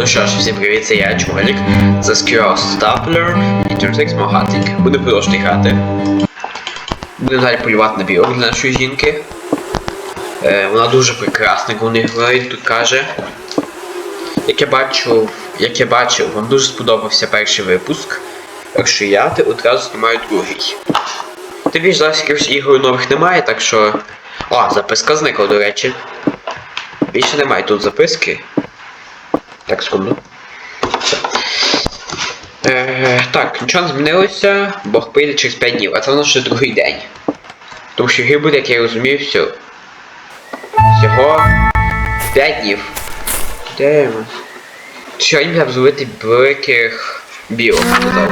Ну що ж, всім привіт, це я, Чмолік, The Squirrel Stapler і Turtex Могатик. Буду продовжувати грати. Будемо далі полювати на білок для нашої жінки. Е, вона дуже прекрасна, вони говорять, тут каже. Як я бачу, як я бачив, вам дуже сподобався перший випуск. Так що я ти одразу знімаю другий. Тобі ж зараз якихось ігор нових немає, так що. О, записка зникла, до речі. Більше немає тут записки. Так, секунду. Е, так, нічого не змінилося, Бог прийде через 5 днів, а це воно ще другий день. Тому що буде, як я розумію, все. Всього 5 днів. Де ми? Сьогодні треба зловити великих білок, сказав.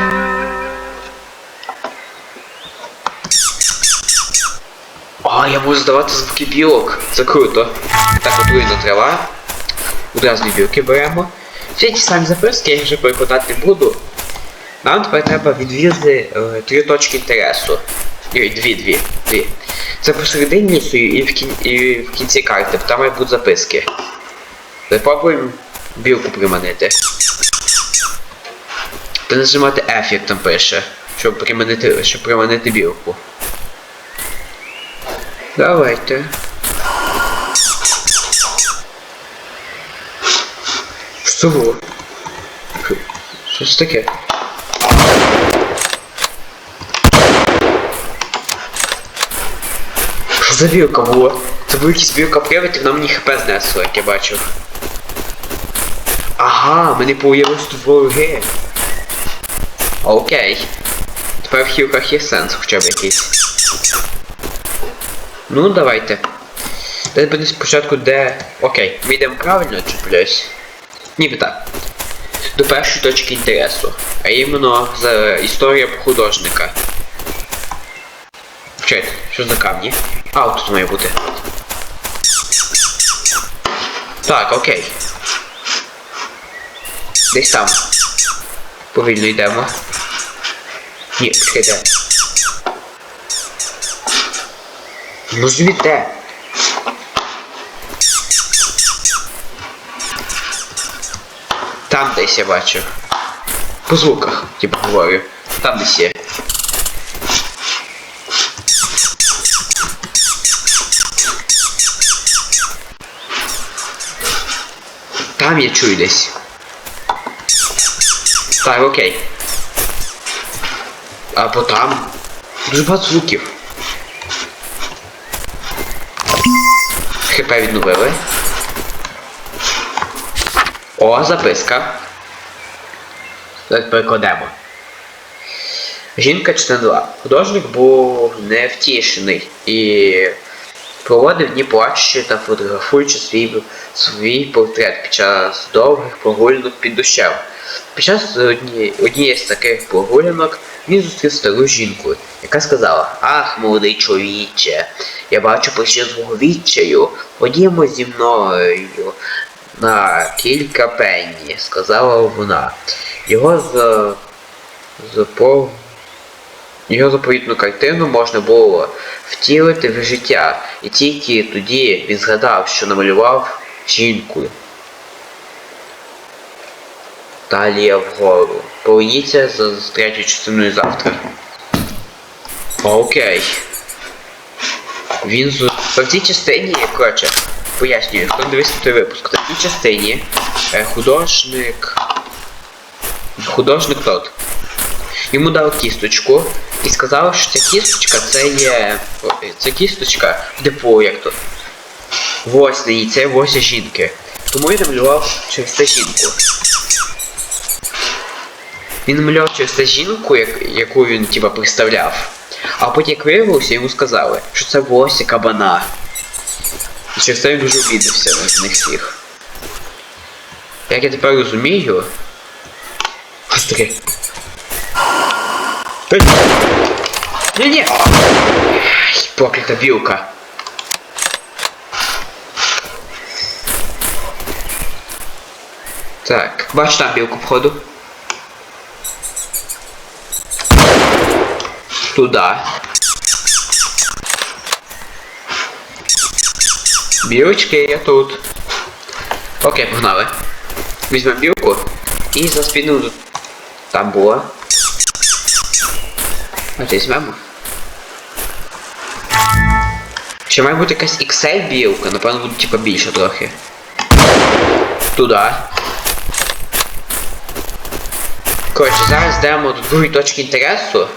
О, я можу здавати звуки білок. Це круто. Так, отруєна трава. Одразу дві білки беремо. Всі ті самі записки я вже перекладати не буду. Нам тепер треба відвізти е, три точки інтересу. Ой, дві, дві, дві. Це посередині лісу і в, кін... і в кінці карти, там мають бути записки. Попробуємо білку приманити. Та нажимати F, як там пише, щоб приманити, щоб приманити білку. Давайте. Що? Що- це таке? Що за білка було? Це була якась білка привид, і вона мені хп знесло, як я бачив. Ага, мене появилось тут вороги. Окей. Тепер в хілках є сенс хоча б якийсь. Ну, давайте. Дайте буде спочатку де... Окей, ми йдемо правильно чи плюс? Ніби так. До першої точки інтересу. А іменно за історія художника. Вчать, що за камні? А, тут має бути. Так, окей. Десь там. Повільно йдемо. Ні, чекайте. Ну звідте. Там десь я бачу. По звуках, типу говорю. Там десь є. Там я чую десь. Так, окей. Або там. Дуже багато звуків. ХП відновили. О, записка. Давайте перекладемо. Жінка 2. Художник був невтішений і проводив дні плачучи та фотографуючи свій, свій портрет під час довгих прогулянок під дощем. Під час одні, однієї з таких прогулянок він зустрів стару жінку, яка сказала Ах, молодий чоловіче, я бачу причину свого відчаю, ходімо зі мною на кілька пенні, сказала вона. Його з, з по- його заповітну картину можна було втілити в життя, і тільки тоді він згадав, що намалював жінку. Далі вгору. Поверніться з, з третьою частиною завтра. Окей. Він з... В цій частині, коротше, пояснюю, хто не дивився той випуск. В цій частині е, художник. Художник тот. Йому дав кісточку і сказав, що ця кісточка це є. Це кісточка депо, як то. Ось ній, це ось жінки. Тому він намалював через це жінку. Він намалював через це жінку, як, яку він типа представляв. А потім як виявилося, йому сказали, що це ось кабана. І через це він дуже обідався на них всіх. Як я тепер розумію. Що це таке? Ні-ні! Проклята білка. Так, бач там білку входу. Туда. Білочки, я тут. Окей, погнали. Візьмемо білку і за спину там було. Ось візьмемо. Ще має бути якась XL білка, напевно буде типа більше трохи. Туда. Коротше, зараз йдемо до другої точки інтересу.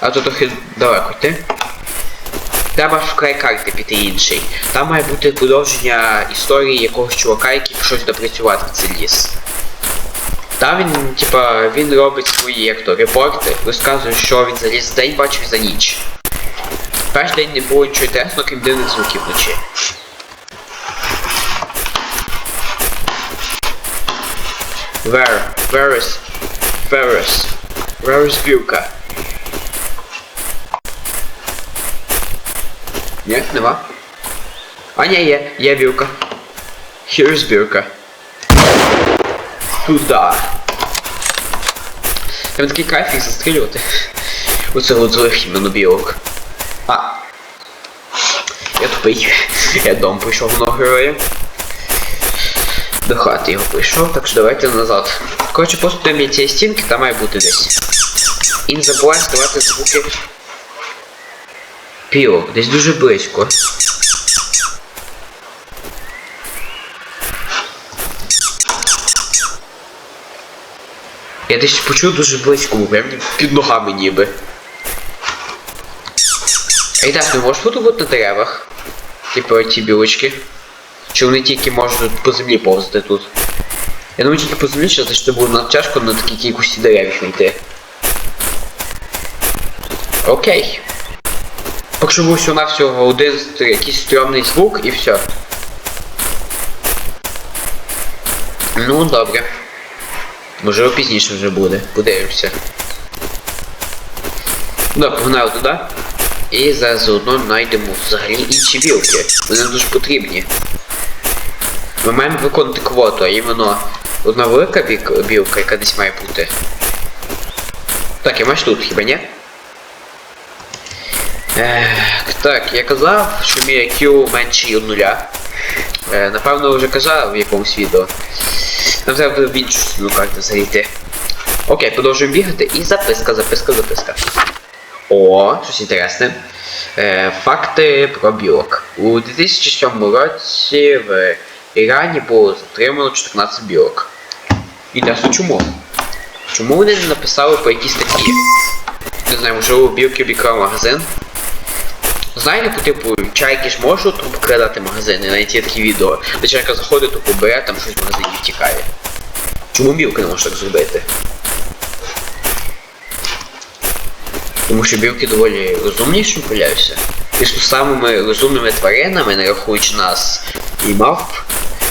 А то трохи далеко йти. Треба край карти піти інший. Там має бути продовження історії якогось чувака, який пішов сюди працювати в цей ліс. Там він, типа, він робить свої як то, репорти, розказує, що він за ліс день бачив за ніч. Перший день не було нічого інтересного, крім дивних звуків вночі. Where? Where is? Where is? Where is Білка? Ні, нема. А ні, є, є Білка. Here is. Туда. Там такий кайф їх застрілювати. Оце от злих іменно білок. А. Я тупий. Я дом прийшов много героя. До хати його прийшов, так що давайте назад. Коротше, просто біля цієї стінки там має бути десь. І не забувай здавати звуки. Пілок, десь дуже близько. Я десь почув дуже близько, прям під ногами ніби. І так, не можеш бути на деревах? Типу ці білочки. Чи вони тільки можуть по землі повзати тут? Я думаю, тільки по землі, що це ще буде надто тяжко на такі кількості дерев знайти. Окей. Поки що був всього один якийсь стрьомний звук і все. Ну, добре. Можливо пізніше вже буде. Подивимося. Ну, погнали туди. І зараз заодно знайдемо взагалі інші білки. Вони дуже потрібні. Ми маємо виконати квоту, а іменно одна велика білка, яка десь має бути. Так, я маєш тут, хіба ні? Ех, так, я казав, що мій IQ менший від нуля. Е, напевно вже казав в якомусь відео. Нам треба буде в іншу сторону карти зайти. Окей, продовжуємо бігати і записка, записка, записка. О, щось інтересне. Е, факти про білок. У 2007 році в Ірані було затримано 14 білок. Інтересно чому? Чому вони не написали по якійсь статті? Не знаю, можливо, білки обікрав магазин. Знаєте, по типу, чайки ж можуть обкрадати магазини, навіть є такі відео, де чайка заходить, тупо бере, там щось в магазині втікає. Чому білка не може так зробити? Тому що білки доволі розумні, що появляються. І самими розумними тваринами, не рахуючи нас і мавп,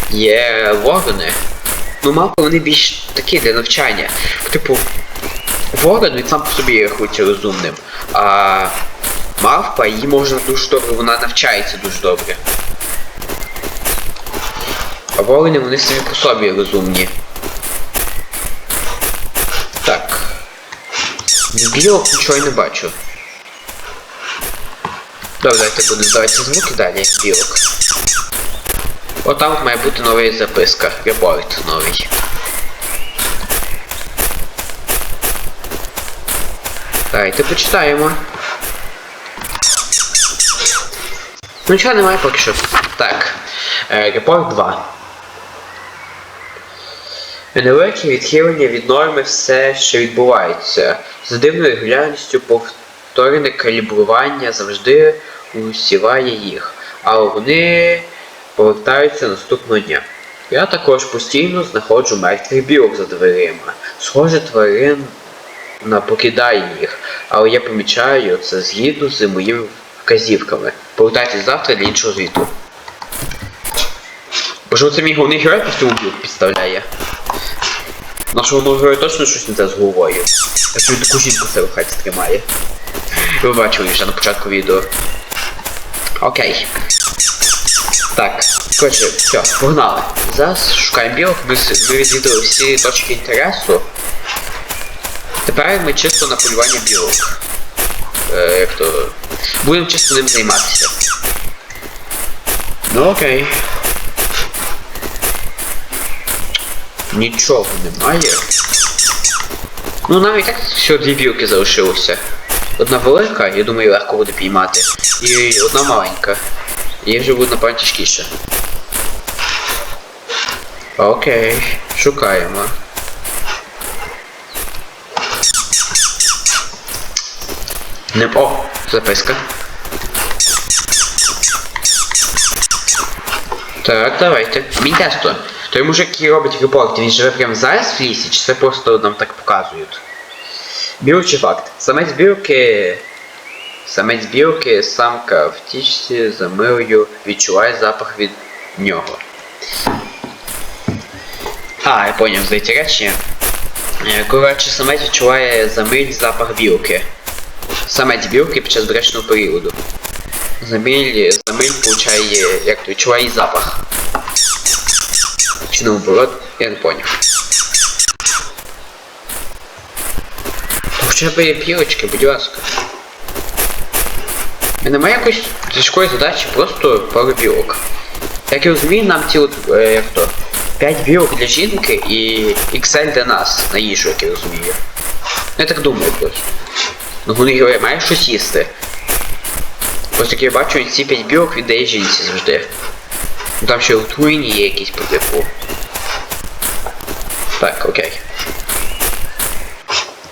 є ворони. Ну, мавпи вони більш такі для навчання. Типу, ворон він сам по собі рахується розумним. А мавпа її можна дуже добре, вона навчається дуже добре. А ворони вони самі по собі розумні. Так. Білок нічого не бачу. Добре, давайте будемо здавати звуки далі, білок. От там має бути нова записка, репорт новий. Давайте почитаємо. Ну нічого немає поки що. Так. Репорт 2. Невеликі відхилення від норми все ще відбувається. За дивною регулярністю повторене калібрування завжди усіває їх, але вони повертаються наступного дня. Я також постійно знаходжу мертвих білок за дверима. Схоже, тварин покидає їх, але я помічаю це згідно з моїми вказівками. Повертайтесь завтра для іншого звіту. Боже, це мій головний герой цьому білку підставляє. Нашого нового героя точно щось не те з головою. Так він таку жінку себе в хаті тримає. Ви бачили ще на початку відео. Окей. Так, коротше, все, погнали. Зараз шукаємо білок, ми, ми відвідали всі точки інтересу. Тепер ми чисто на полювання білок. Е, як то. Будемо чисто ним займатися. Ну окей. Нічого немає. Ну нам і так всього дві білки залишилося. Одна велика, я думаю, легко буде піймати. І одна маленька. І вже буде напевно тяжкіше. Окей, шукаємо. Не... О, записка. Так, давайте. Мій тесто. Той мужик, який робить репорт, він живе прямо зараз в лісі, чи це просто нам так показують? Білочий факт. Самець білки. Самець білки, самка в тічці за милою відчуває запах від нього. А, я поняв, здається речі. Е, Коротше, самець відчуває за миль запах білки. Самець білки під час бречного періоду. Замиль, замиль получає, як то відчуває запах. Чи наоборот, я не поняв. Хоча б є білочки, будь ласка. І Немає якоїсь тяжкої задачі, просто пару білок. Як я розумію, нам ці от, е, як то, 5 білок для жінки і XL для нас на їжу, як я розумію. Я так думаю просто. Вони герої мають щось їсти. Ось як я бачу, ці 5 білок віддає жінці завжди. Там ще отруєння є якісь по типу. Так, окей.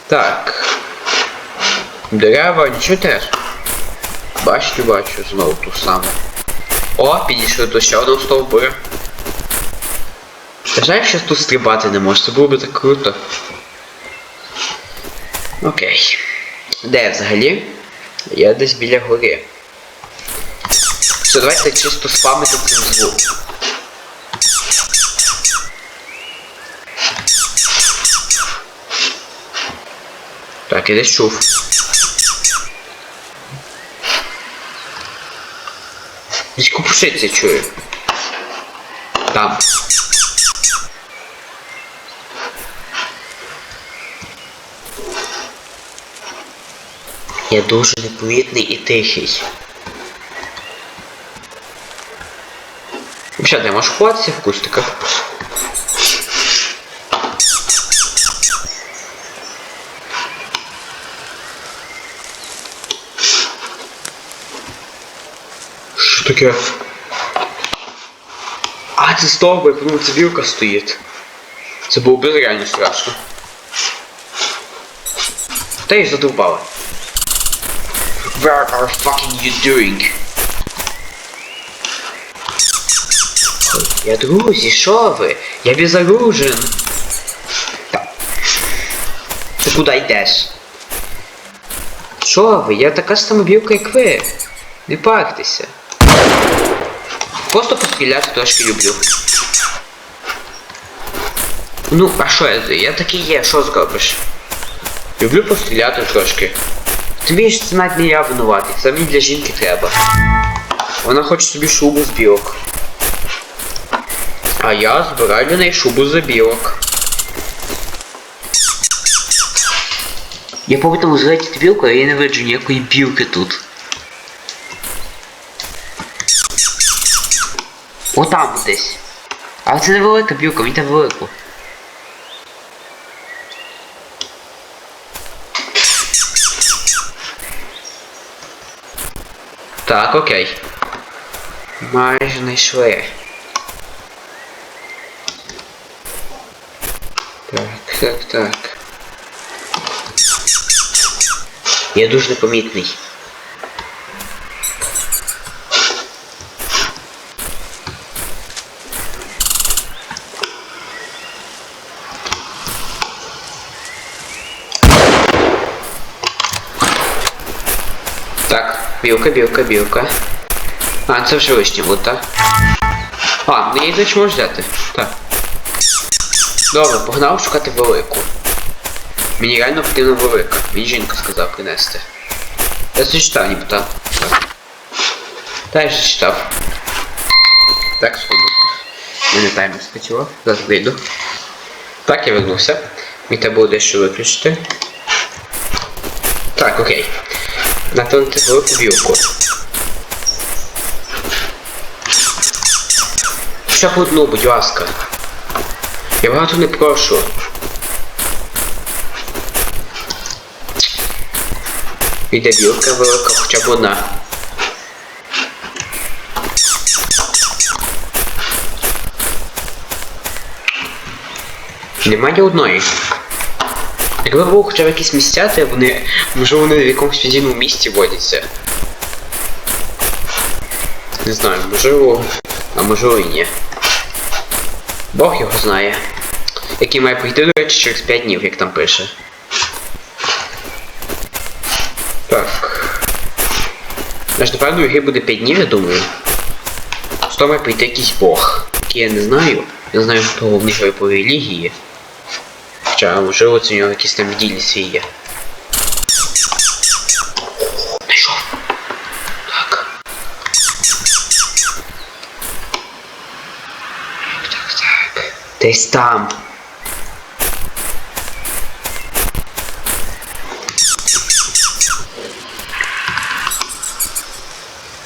Так. Дерева, нічого теж. Бачу, бачу, знову ту саму. О, підійшли до ще одного стовбура. Жаль, що тут стрибати не може, це було би так круто. Окей. Де взагалі? Я десь біля гори. Все, давайте чисто спамити цим звук. Так, я десь чув. Десь купушиться чую. Там. Я дуже непомітний і тихий. Взагалі, ти можеш ховатися в кустиках? Що таке? А, це стовбик, ну це вілка стоїть. Це було б реально страшно. Та й задовбала. Where are fucking you doing? Я друзі, що ви? Я безоружен. Так. Ти куди йдеш? Що ви? Я така ж сама білка, як ви. Не парьтеся. Просто постріляти трошки люблю. Ну, а що я? Я такий є, що зробиш? Люблю постріляти трошки. Тобі ж це навіть не я винуватий, це мені для жінки треба. Вона хоче собі шубу з білок. А я збираю для неї шубу з білок. Я повинен злетіти білку, а я не виджу ніякої білки тут. Отам десь. Але це не велика білка, мені треба велику. Так, окей. Майже знайшли. Так, так, так. Я дуже непомітний. Так, білка, білка, білка. А, це вже лишнє буде, так? А, ну її значить можеш взяти. Так. Добре, погнав шукати велику. Мені реально потрібна велика. Мені жінка сказав принести. Я зачитав, ніби так. Так. Та я ж читав. Так, сходу. Мене таймер спрацював. Зараз вийду. Так, я вернувся. Мені треба було дещо виключити. Так, окей. Натонути велику білку. Ще б одну, будь ласка. Я багато не прошу. Іде білка велика, хоча б одна. Нема ні одної. Якби було хоча б якісь місця, то вони, можливо, вони в якомусь фізійному місці водяться. Не знаю, можливо, а можливо і ні. Бог його знає. Який має прийти, до речі, через 5 днів, як там пише. Так. Аж напевно, гри буде 5 днів, я думаю. Що має прийти якийсь бог, який я не знаю. Я знаю, що головний герой по релігії. Хоча, можливо, це у нього якісь там віддільні свій є. Знайшов. Так. Так, так. Десь там.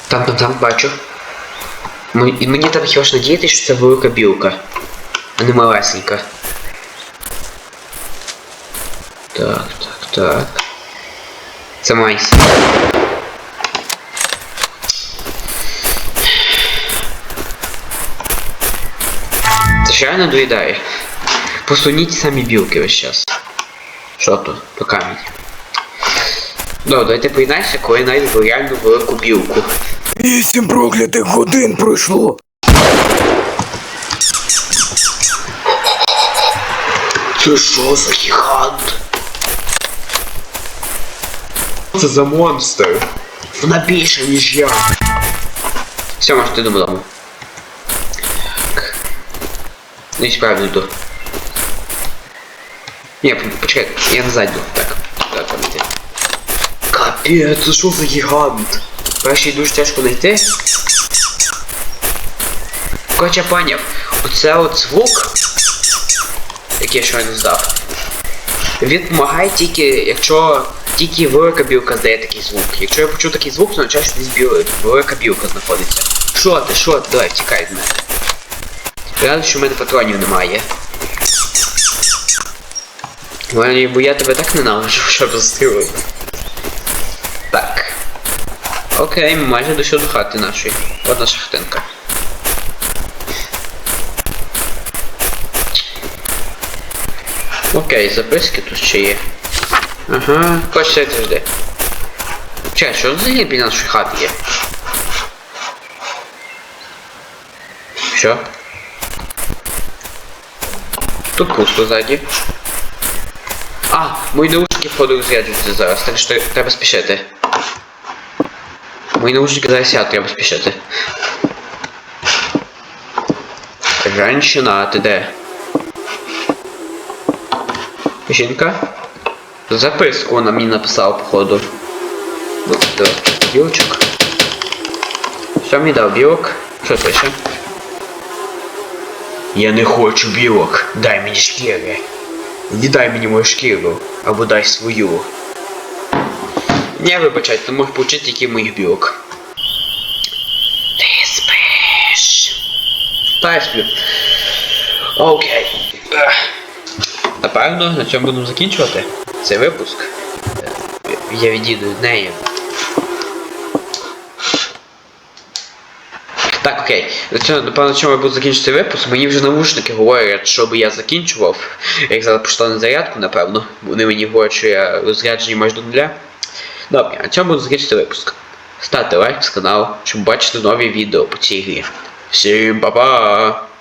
Там, там, там, бачу. М- І мені там хіба ж надіятися, що це велика білка, а не малесенька. Так, так, так. Це майс. Це ж реально доїдає. Посуніть самі білки весь час. Що тут? По камінь. Ну, давайте поєднайся, коли я знайду реальну велику білку. Вісім проклятих годин пройшло. Це що за гігант? Це за монстр. Вона більша, ніж я. Все, можете додому. Так. Ну і справді йду. Ні, почекай, я назад йду. Так. Так, там йти. Капець, це що за гігант? Перший дуже тяжко знайти. Короче, я поняв. Оце от звук, який я щойно здав. Він допомагає тільки, якщо тільки велика білка здає такий звук. Якщо я почув такий звук, то що десь біл- велика білка знаходиться. Що ти, що ти? Давай, втікай від мене. Радий, що в мене патронів немає. Ой, Бо я тебе так ненавиджу, що розстрілив. Так. Окей, ми майже дійшли до хати нашої. От наша хатинка. Окей, записки тут ще є. Ага, хочеться це жди. Чекай, що взагалі біля нашої хати є? Що? Тут пусто ззаді. А, мої наушники входу розряджуються зараз, так що треба спішити. Мої наушники зараз сядуть, треба спішити. Женщина, ти де? Жінка? Записку вона мені написала, походу. Білочок. Що мені дав білок? Що пише? Я не хочу білок, дай мені шкіри. Не дай мені мою шкіру, або дай свою. Не вибачайте, можеш получити тільки моїх білок. Ти спиш. Та я сплю. Окей. Напевно, на цьому будемо закінчувати цей випуск. Я відійду від неї. Так, окей. На цьому, напевно, на чому я буду закінчити випуск. Мені вже навушники говорять, щоб я закінчував. Як зараз пішла на зарядку, напевно. Вони мені говорять, що я розряджений майже до нуля. Добре, на цьому буду закінчити випуск. Ставте лайк з каналу, щоб бачити нові відео по цій грі. Всім па-па!